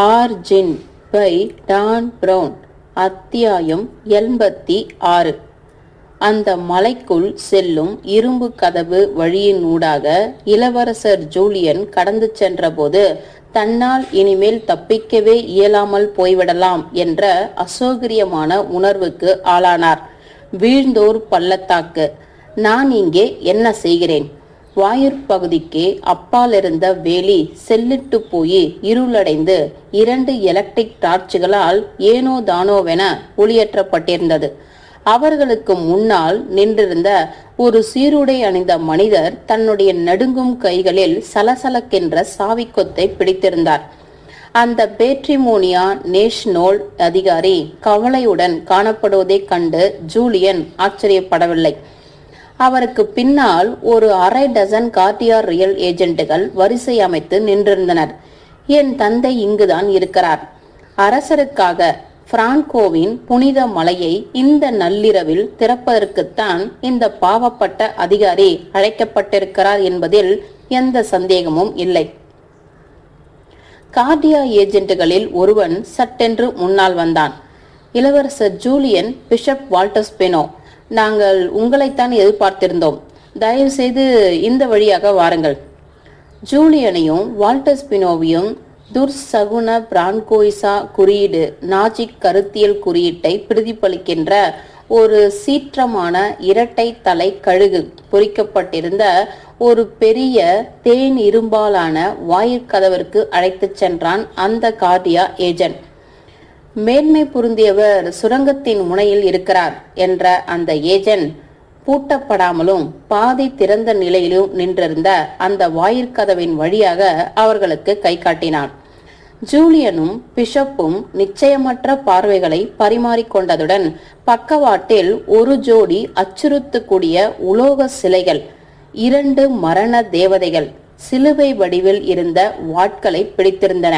Origin by Don brown அத்தியாயம் எண்பத்தி ஆறு. அந்த மலைக்குள் செல்லும் இரும்பு கதவு வழியினூடாக இளவரசர் ஜூலியன் கடந்து சென்றபோது தன்னால் இனிமேல் தப்பிக்கவே இயலாமல் போய்விடலாம் என்ற அசௌகரியமான உணர்வுக்கு ஆளானார். வீழ்ந்தோர் பள்ளத்தாக்கு நான் இங்கே என்ன செய்கிறேன்? வாயிற் பகுதிக்கு அப்பாலிருந்த வேலி செல்லிட்டு போய் இருளடைந்து இரண்டு எலக்ட்ரிக் டார்ச்சுகளால் ஏனோ தானோவென ஒளியேற்றப்பட்டிருந்தது. அவர்களுக்கு முன்னால் நின்றிருந்த ஒரு சீருடை அணிந்த மனிதர் தன்னுடைய நடுங்கும் கைகளில் சலசலக்கென்ற சாவிக்கொத்தை பிடித்திருந்தார். அந்த பேட்ரிமோனியா நேஷனோல் அதிகாரி கவலையுடன் காணப்படுவதைக் கண்டு ஜூலியன் ஆச்சரியப்படவில்லை. அவருக்கு பின்னால் ஒரு அரை டசன் கார்டியார் ரியல் ஏஜென்ட்டுகள் வரிசை அமைத்து நின்றிருந்தனர். என் தந்தை இங்குதான் இருக்கிறார். அரசருக்காக பிரான்கோவின் புனித மலையை இந்த நள்ளிரவில் திறப்பதற்குத்தான் இந்த பாவப்பட்ட அதிகாரி அழைக்கப்பட்டிருக்கிறார் என்பதில் எந்த சந்தேகமும் இல்லை. கார்டியா ஏஜென்ட்டுகளில் ஒருவன் சட்டென்று முன்னால் வந்தான். இளவரசர் ஜூலியன் பிஷப் வால்டஸ் பெனோ நாங்கள் உங்களைத்தான் எதிர்பார்த்திருந்தோம். தயவு செய்து இந்த வழியாக வாருங்கள். ஜூலியனையும் வால்டஸ் துர் துர்சகுன பிரான்கோய்சா குறியீடு நாஜிக் கருத்தியல் குறியீட்டை பிரதிபலிக்கின்ற ஒரு சீற்றமான இரட்டை தலை கழுகு பொறிக்கப்பட்டிருந்த ஒரு பெரிய தேன் இரும்பாலான வாயிற்கதவிற்கு அழைத்துச் சென்றான் அந்த கார்டியா ஏஜென்ட். மேன்மை பொருந்தியவர் சுரங்கத்தின் முனையில் இருக்கிறார் என்ற அந்த ஏஜென்ட் பூட்டப்படாமலும் பாதி திறந்த நிலையிலும் நின்றிருந்த அந்த வாயிற்கதவின் வழியாக அவர்களுக்கு கை காட்டினான். ஜூலியனும் பிஷப்பும் நிச்சயமற்ற பார்வைகளை பரிமாறிக்கொண்டதுடன் பக்கவாட்டில் ஒரு ஜோடி அச்சுறுத்தக்கூடிய உலோக சிலைகள் இரண்டு மரண தேவதைகள் சிலுவை வடிவில் இருந்த வாட்களை பிடித்திருந்தன.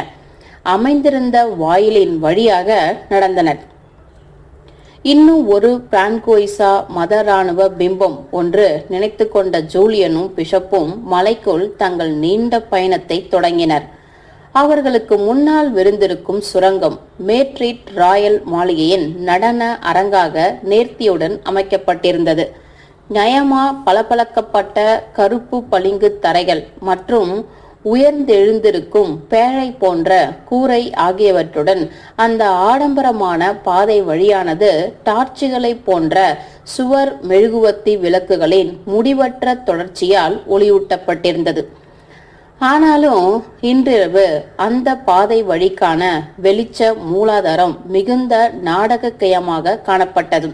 அமைந்திருந்த வாயிலின் வழியாக நடந்தனர். இன்னும் ஒரு பிரான்கோய்சா மத ராணுவ பிம்பம் ஒன்று நினைத்து கொண்ட ஜூலியனும் பிஷப்பும் மலைக்குள் தங்கள் நீண்ட பயணத்தை தொடங்கினர். அவர்களுக்கு முன்னால் விருந்திருக்கும் சுரங்கம் மேட்ரிட் ராயல் மாளிகையின் நடன அரங்காக நேர்த்தியுடன் அமைக்கப்பட்டிருந்தது. நயமா பளபளக்கப்பட்ட கருப்பு பளிங்கு தரைகள் மற்றும் உயர்ந்தெழுந்திருக்கும் பேழை போன்ற கூரை ஆகியவற்றுடன் அந்த ஆடம்பரமான பாதை வழியானது டார்ச்சுகளை போன்ற சுவர் மெழுகுவத்தி விளக்குகளின் முடிவற்ற தொடர்ச்சியால் ஒளியூட்டப்பட்டிருந்தது. ஆனாலும் இன்றிரவு அந்த பாதை வழிக்கான வெளிச்ச மூலாதாரம் மிகுந்த நாடகக்கயமாக காணப்பட்டது.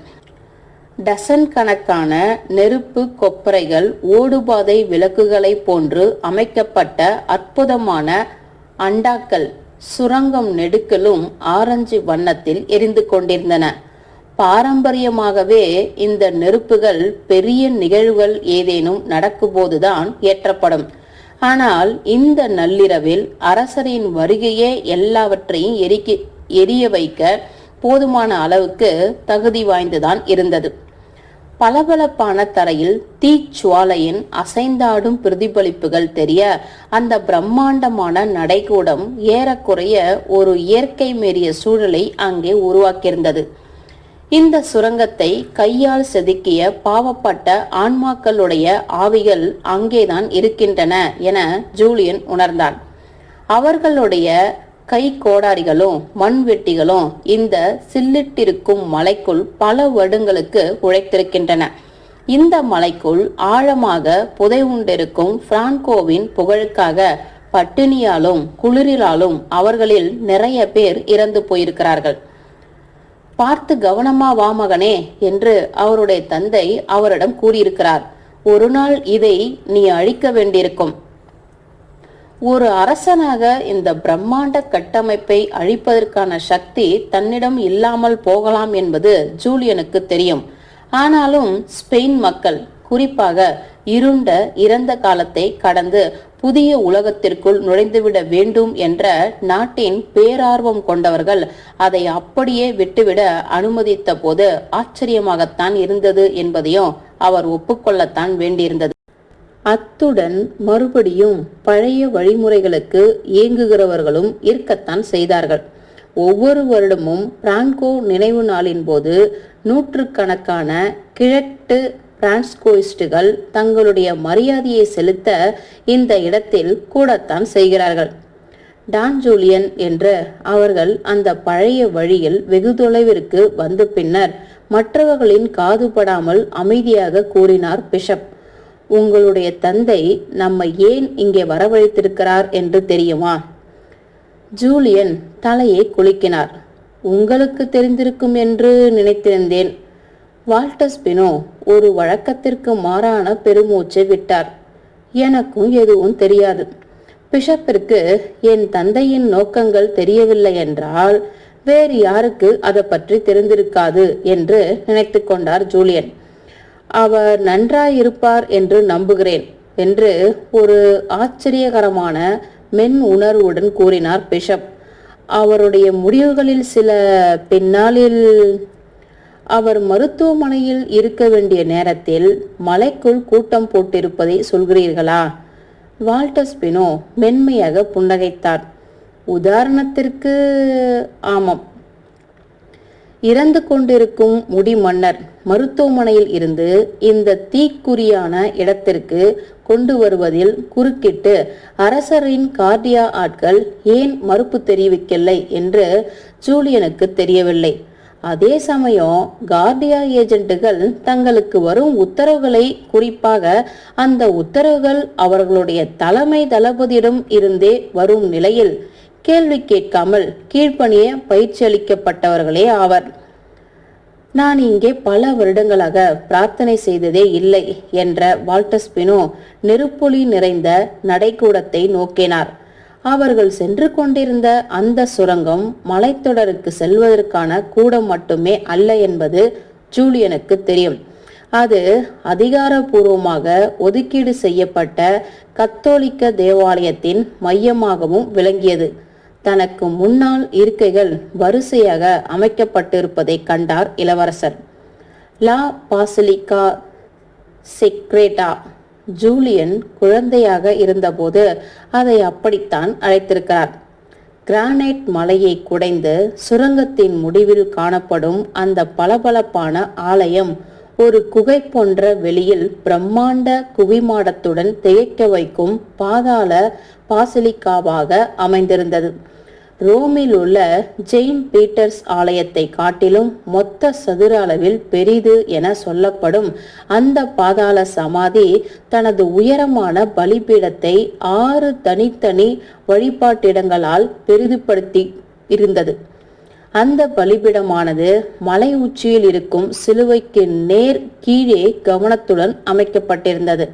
டசன் கணக்கான நெருப்பு கொப்பரைகள் ஓடுபாதை விளக்குகளை போன்று அமைக்கப்பட்ட அற்புதமான அண்டாக்கள் சுரங்கம் நெடுக்கலும் ஆரஞ்சு வண்ணத்தில் எரிந்து கொண்டிருந்தன. பாரம்பரியமாகவே இந்த நெருப்புகள் பெரிய நிகழ்வுகள் ஏதேனும் நடக்கும்போதுதான் ஏற்றப்படும். ஆனால் இந்த நள்ளிரவில் அரசரின் வருகையே எல்லாவற்றையும் எரிக்க எரிய வைக்க போதுமான அளவுக்கு தகுதி வாய்ந்துதான் இருந்தது. பளபளப்பான தரையில் தீச்சுவாலையின் அசைந்தாடும் பிரதிபலிப்புகள் தெரிய அந்த பிரம்மாண்டமான நடைக்கூடம் ஏறக்குறைய ஒரு இயற்கை மீறிய சூழலை அங்கே உருவாக்கியிருந்தது. இந்த சுரங்கத்தை கையால் செதுக்கிய பாவப்பட்ட ஆன்மாக்களுடைய ஆவிகள் அங்கேதான் இருக்கின்றன என ஜூலியன் உணர்ந்தான். அவர்களுடைய கை கோடாரிகளும் மண்வெட்டிகளும் இந்த சில்லிட்டிருக்கும் மலைக்குள் பல வருடங்களுக்கு உழைத்திருக்கின்றன. இந்த மலைக்குள் ஆழமாக புதை உண்டிருக்கும் பிரான்கோவின் புகழுக்காக பட்டினியாலும் குளிரிலாலும் அவர்களில் நிறைய பேர் இறந்து போயிருக்கிறார்கள். பார்த்து கவனமா வா மகனே என்று அவருடைய தந்தை அவரிடம் கூறியிருக்கிறார். ஒரு நாள் இதை நீ அழிக்க வேண்டியிருக்கும். ஒரு அரசனாக இந்த பிரம்மாண்ட கட்டமைப்பை அழிப்பதற்கான சக்தி தன்னிடம் இல்லாமல் போகலாம் என்பது ஜூலியனுக்கு தெரியும். ஆனாலும் ஸ்பெயின் மக்கள் குறிப்பாக இருண்ட இறந்த காலத்தை கடந்து புதிய உலகத்திற்குள் நுழைந்துவிட வேண்டும் என்ற நாட்டின் பேரார்வம் கொண்டவர்கள் அதை அப்படியே விட்டுவிட அனுமதித்த போது ஆச்சரியமாகத்தான் இருந்தது என்பதையும் அவர் ஒப்புக்கொள்ளத்தான் வேண்டியிருந்தது. அத்துடன் மறுபடியும் பழைய வழிமுறைகளுக்கு இயங்குகிறவர்களும் இருக்கத்தான் செய்தார்கள். ஒவ்வொரு வருடமும் பிரான்கோ நினைவு நாளின் போது நூற்றுக்கணக்கான கிழட்டு பிரான்ஸ்கோயிஸ்டுகள் தங்களுடைய மரியாதையை செலுத்த இந்த இடத்தில் கூடத்தான் செய்கிறார்கள். டான் ஜூலியன் என்று அவர்கள் அந்த பழைய வழியில் வெகு தொலைவிற்கு வந்த பின்னர் மற்றவர்களின் காதுபடாமல் அமைதியாக கூறினார் பிஷப். உங்களுடைய தந்தை நம்மை ஏன் இங்கே வரவழைத்திருக்கிறார் என்று தெரியுமா? ஜூலியன் தலையை குலுக்கினார். உங்களுக்கு தெரிந்திருக்கும் என்று நினைத்திருந்தேன். வால்டஸ் பினோ ஒரு வழக்கத்திற்கு மாறான பெருமூச்சை விட்டார். எனக்கும் எதுவும் தெரியாது. பிஷப்பிற்கு என் தந்தையின் நோக்கங்கள் தெரியவில்லை என்றால் வேறு யாருக்கு அதை பற்றி தெரிந்திருக்காது என்று நினைத்து கொண்டார் ஜூலியன். அவர் நன்றாயிருப்பார் என்று நம்புகிறேன் என்று ஒரு ஆச்சரியகரமான மென் உணர்வுடன் கூறினார் பிஷப். அவருடைய முடிவுகளில் சில பின்னாளில் அவர் மருத்துவமனையில் இருக்க வேண்டிய நேரத்தில் மலைக்குள் கூட்டம் போட்டிருப்பதை சொல்கிறீர்களா? வால்டஸ் பினோ மென்மையாக புன்னகைத்தார். உதாரணத்திற்கு ஆமாம். இறந்து கொண்டிருக்கும் முடி மன்னர் மருத்துவமனையில் இருந்து இந்த தீக்குறியான இடத்திற்கு கொண்டு வருவதில் குறுக்கிட்டு அரசரின் கார்டியா ஆட்கள் ஏன் மறுப்பு தெரிவிக்கவில்லை என்று ஜூலியனுக்கு தெரியவில்லை. அதே சமயம் கார்டியா ஏஜென்ட்டுகள் தங்களுக்கு வரும் உத்தரவுகளை குறிப்பாக அந்த உத்தரவுகள் அவர்களுடைய தலைமை தளபதியிடம் இருந்தே வரும் நிலையில் கேள்வி கேட்காமல் கீழ்ப்பணிய பயிற்சி அளிக்கப்பட்டவர்களே ஆவர். நான் இங்கே பல வருடங்களாக பிரார்த்தனை செய்ததே இல்லை என்ற வால்டஸ்பினோ நெருப்பொலி நிறைந்த நடைக்கூடத்தை நோக்கினார். அவர்கள் சென்று கொண்டிருந்த அந்த சுரங்கம் மலைத்தொடருக்கு செல்வதற்கான கூடம் மட்டுமே அல்ல என்பது ஜூலியனுக்கு தெரியும். அது அதிகாரபூர்வமாக ஒதுக்கீடு செய்யப்பட்ட கத்தோலிக்க தேவாலயத்தின் மையமாகவும் விளங்கியது. தனக்கு முன்னால் இருக்கைகள் வரிசையாக அமைக்கப்பட்டிருப்பதை கண்டார் இளவரசர். லா பாசிலிகா செக்ரேட்டா ஜூலியன் குழந்தையாக இருந்தபோது அதை அப்படித்தான் அழைத்திருக்கிறார். கிரானைட் மலையை குடைந்து சுரங்கத்தின் முடிவில் காணப்படும் அந்த பளபளப்பான ஆலயம் ஒரு குகை போன்ற வெளியில் பிரம்மாண்ட குவிமாடத்துடன் திகைக்க வைக்கும் பாதாள பாசிலிக்காவாக அமைந்திருந்தது. ரோமில் உள்ள ஜெயின் பீட்டர்ஸ் ஆலயத்தை காட்டிலும் மொத்த சதுர அளவில் பெரிது என சொல்லப்படும் அந்த பாதாள சமாதி தனது உயரமான பலிபீடத்தை ஆறு தனித்தனி வழிபாட்டிடங்களால் பெரிதுபடுத்தி இருந்தது. அந்த பலிபீடமானது மலை உச்சியில் இருக்கும் சிலுவைக்கு நேர் கீழே கவனத்துடன் அமைக்கப்பட்டிருந்தது.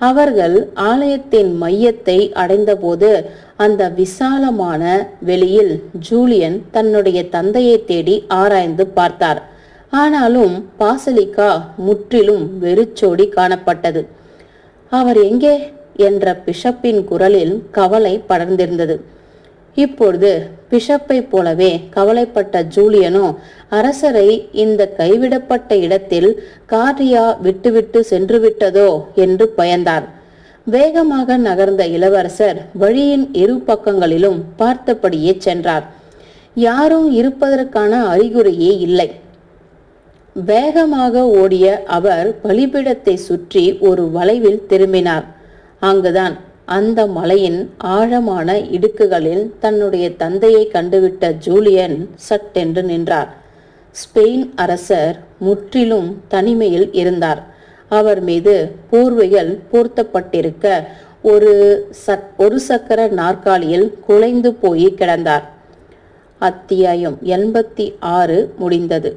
அவர்கள் ஆலயத்தின் மையத்தை அடைந்தபோது அந்த விசாலமான வெளியில் ஜூலியன் தன்னுடைய தந்தையை தேடி ஆராய்ந்து பார்த்தார். ஆனாலும் பாசலிக்கா முற்றிலும் வெறிச்சோடி காணப்பட்டது. அவர் எங்கே? என்ற பிஷப்பின் குரலில் கவலை படர்ந்திருந்தது. இப்பொழுது பிஷப்பை போலவே கவலைப்பட்ட ஜூலியனோ அரசரை இந்த கைவிடப்பட்ட இடத்தில் காரியா விட்டுவிட்டு சென்று விட்டதோ என்று பயந்தார். வேகமாக நகர்ந்த இளவரசர் வழியின் இரு பக்கங்களிலும் பார்த்தபடியே சென்றார். யாரும் இருப்பதற்கான அறிகுறியே இல்லை. வேகமாக ஓடிய அவர் பலிபீடத்தை சுற்றி ஒரு வளைவில் திரும்பினார். அங்குதான் அந்த மலையின் ஆழமான இடுக்குகளில் தன்னுடைய தந்தையை கண்டுவிட்ட ஜூலியன் சட்டென்று நின்றார். ஸ்பெயின் அரசர் முற்றிலும் தனிமையில் இருந்தார். அவர் மீது போர்வைகள் போர்த்தப்பட்டிருக்க ஒரு சக் ஒரு சக்கர நாற்காலியில் குலைந்து போய் கிடந்தார். அத்தியாயம் எண்பத்தி ஆறு முடிந்தது.